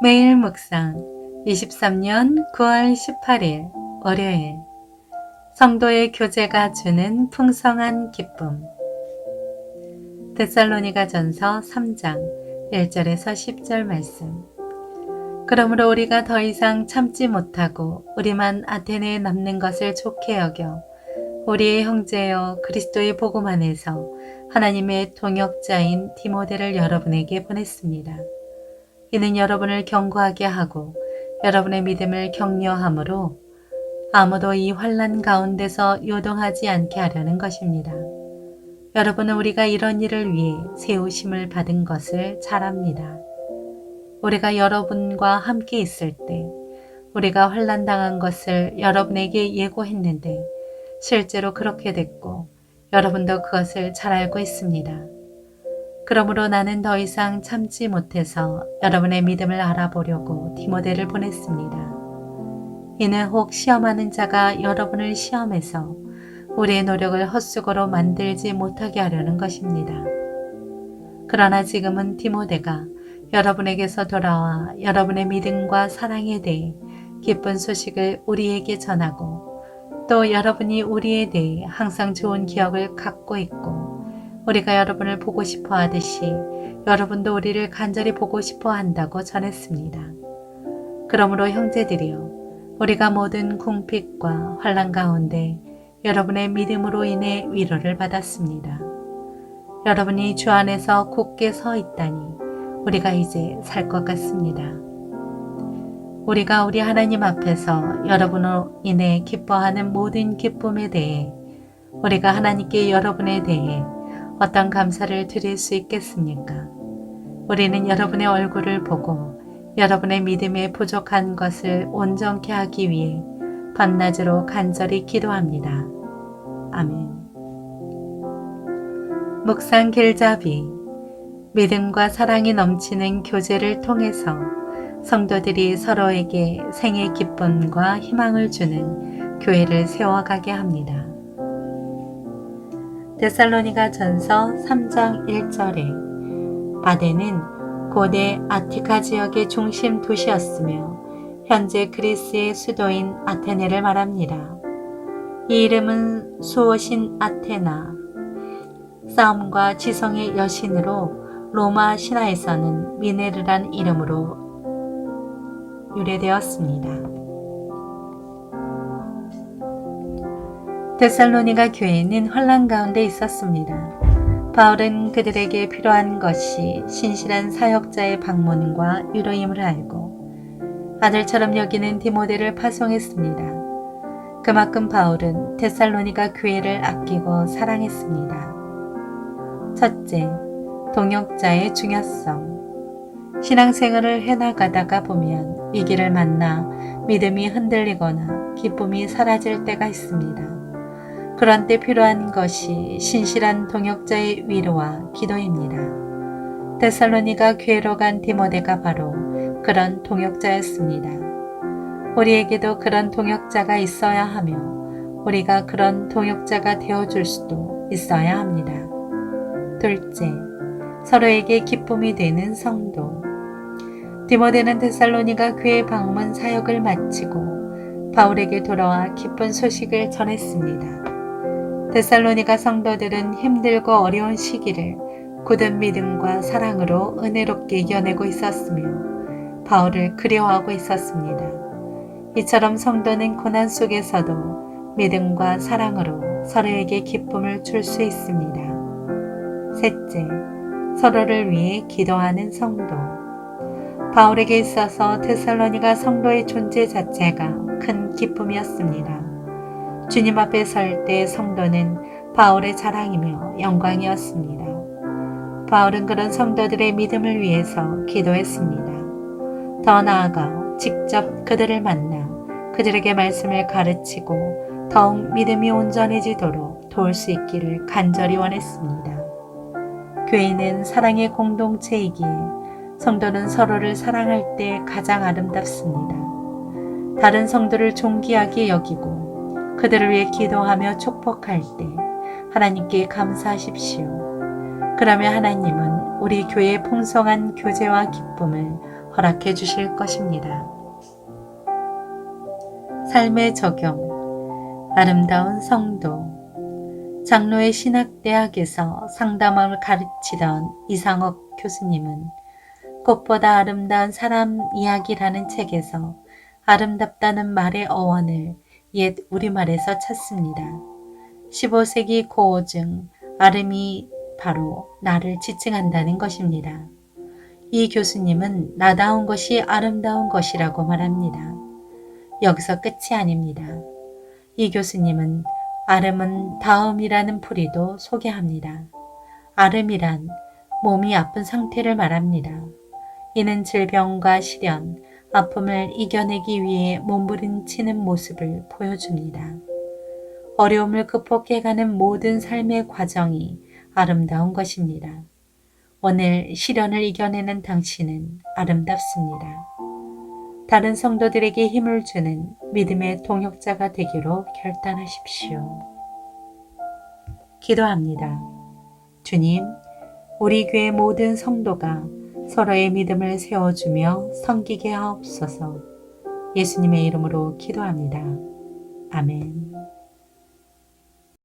매일 묵상 23년 9월 18일 월요일. 성도의 교제가 주는 풍성한 기쁨. 데살로니가 전서 3장 1절에서 10절 말씀. 그러므로 우리가 더 이상 참지 못하고 우리만 아테네에 남는 것을 좋게 여겨 우리의 형제여 그리스도의 복음 안에서 하나님의 동역자인 디모데를 여러분에게 보냈습니다. 이는 여러분을 경고하게 하고 여러분의 믿음을 격려함으로 아무도 이 환란 가운데서 요동하지 않게 하려는 것입니다. 여러분은 우리가 이런 일을 위해 세우심을 받은 것을 잘 압니다. 우리가 여러분과 함께 있을 때 우리가 환란 당한 것을 여러분에게 예고했는데 실제로 그렇게 됐고 여러분도 그것을 잘 알고 있습니다. 그러므로 나는 더 이상 참지 못해서 여러분의 믿음을 알아보려고 디모데를 보냈습니다. 이는 혹 시험하는 자가 여러분을 시험해서 우리의 노력을 헛수고로 만들지 못하게 하려는 것입니다. 그러나 지금은 디모데가 여러분에게서 돌아와 여러분의 믿음과 사랑에 대해 기쁜 소식을 우리에게 전하고 또 여러분이 우리에 대해 항상 좋은 기억을 갖고 있고 우리가 여러분을 보고 싶어 하듯이 여러분도 우리를 간절히 보고 싶어 한다고 전했습니다. 그러므로 형제들이여 우리가 모든 궁핍과 환란 가운데 여러분의 믿음으로 인해 위로를 받았습니다. 여러분이 주 안에서 굳게 서 있다니 우리가 이제 살 것 같습니다. 우리가 우리 하나님 앞에서 여러분으로 인해 기뻐하는 모든 기쁨에 대해 우리가 하나님께 여러분에 대해 어떤 감사를 드릴 수 있겠습니까? 우리는 여러분의 얼굴을 보고 여러분의 믿음에 부족한 것을 온전케 하기 위해 밤낮으로 간절히 기도합니다. 아멘. 묵상 길잡이 믿음과 사랑이 넘치는 교제를 통해서 성도들이 서로에게 생의 기쁨과 희망을 주는 교회를 세워가게 합니다. 데살로니가 전서 3장 1절에 바데는 고대 아티카 지역의 중심 도시였으며 현재 그리스의 수도인 아테네를 말합니다. 이 이름은 수호신 아테나, 싸움과 지성의 여신으로 로마 신화에서는 미네르란 이름으로 유래되었습니다. 데살로니가 교회는 혼란 가운데 있었습니다. 바울은 그들에게 필요한 것이 신실한 사역자의 방문과 유로임을 알고 아들처럼 여기는 디모데를 파송했습니다. 그만큼 바울은 데살로니가 교회를 아끼고 사랑했습니다. 첫째, 동역자의 중요성. 신앙생활을 해나가다가 보면 위기를 만나 믿음이 흔들리거나 기쁨이 사라질 때가 있습니다. 그런 때 필요한 것이 신실한 동역자의 위로와 기도입니다. 데살로니가 교회로 간 디모데가 바로 그런 동역자였습니다. 우리에게도 그런 동역자가 있어야 하며 우리가 그런 동역자가 되어줄 수도 있어야 합니다. 둘째, 서로에게 기쁨이 되는 성도. 디모데는 데살로니가 교회 방문 사역을 마치고 바울에게 돌아와 기쁜 소식을 전했습니다. 데살로니가 성도들은 힘들고 어려운 시기를 굳은 믿음과 사랑으로 은혜롭게 이겨내고 있었으며 바울을 그리워하고 있었습니다. 이처럼 성도는 고난 속에서도 믿음과 사랑으로 서로에게 기쁨을 줄 수 있습니다. 셋째, 서로를 위해 기도하는 성도. 바울에게 있어서 데살로니가 성도의 존재 자체가 큰 기쁨이었습니다. 주님 앞에 설 때 성도는 바울의 자랑이며 영광이었습니다. 바울은 그런 성도들의 믿음을 위해서 기도했습니다. 더 나아가 직접 그들을 만나 그들에게 말씀을 가르치고 더욱 믿음이 온전해지도록 도울 수 있기를 간절히 원했습니다. 교회는 사랑의 공동체이기에 성도는 서로를 사랑할 때 가장 아름답습니다. 다른 성도를 존귀하게 여기고 그들을 위해 기도하며 축복할 때 하나님께 감사하십시오. 그러면 하나님은 우리 교회의 풍성한 교제와 기쁨을 허락해 주실 것입니다. 삶의 적용, 아름다운 성도, 장로의 신학대학에서 상담을 가르치던 이상옥 교수님은 꽃보다 아름다운 사람 이야기라는 책에서 아름답다는 말의 어원을 옛 우리말에서 찾습니다. 15세기 고어중 아름이 바로 나를 지칭한다는 것입니다. 이 교수님은 나다운 것이 아름다운 것이라고 말합니다. 여기서 끝이 아닙니다. 이 교수님은 아름은 다음이라는 풀이도 소개합니다. 아름이란 몸이 아픈 상태를 말합니다. 이는 질병과 시련, 아픔을 이겨내기 위해 몸부림치는 모습을 보여줍니다. 어려움을 극복해가는 모든 삶의 과정이 아름다운 것입니다. 오늘 시련을 이겨내는 당신은 아름답습니다. 다른 성도들에게 힘을 주는 믿음의 동역자가 되기로 결단하십시오. 기도합니다. 주님, 우리 교회 모든 성도가 서로의 믿음을 세워주며 섬기게 하옵소서 예수님의 이름으로 기도합니다. 아멘.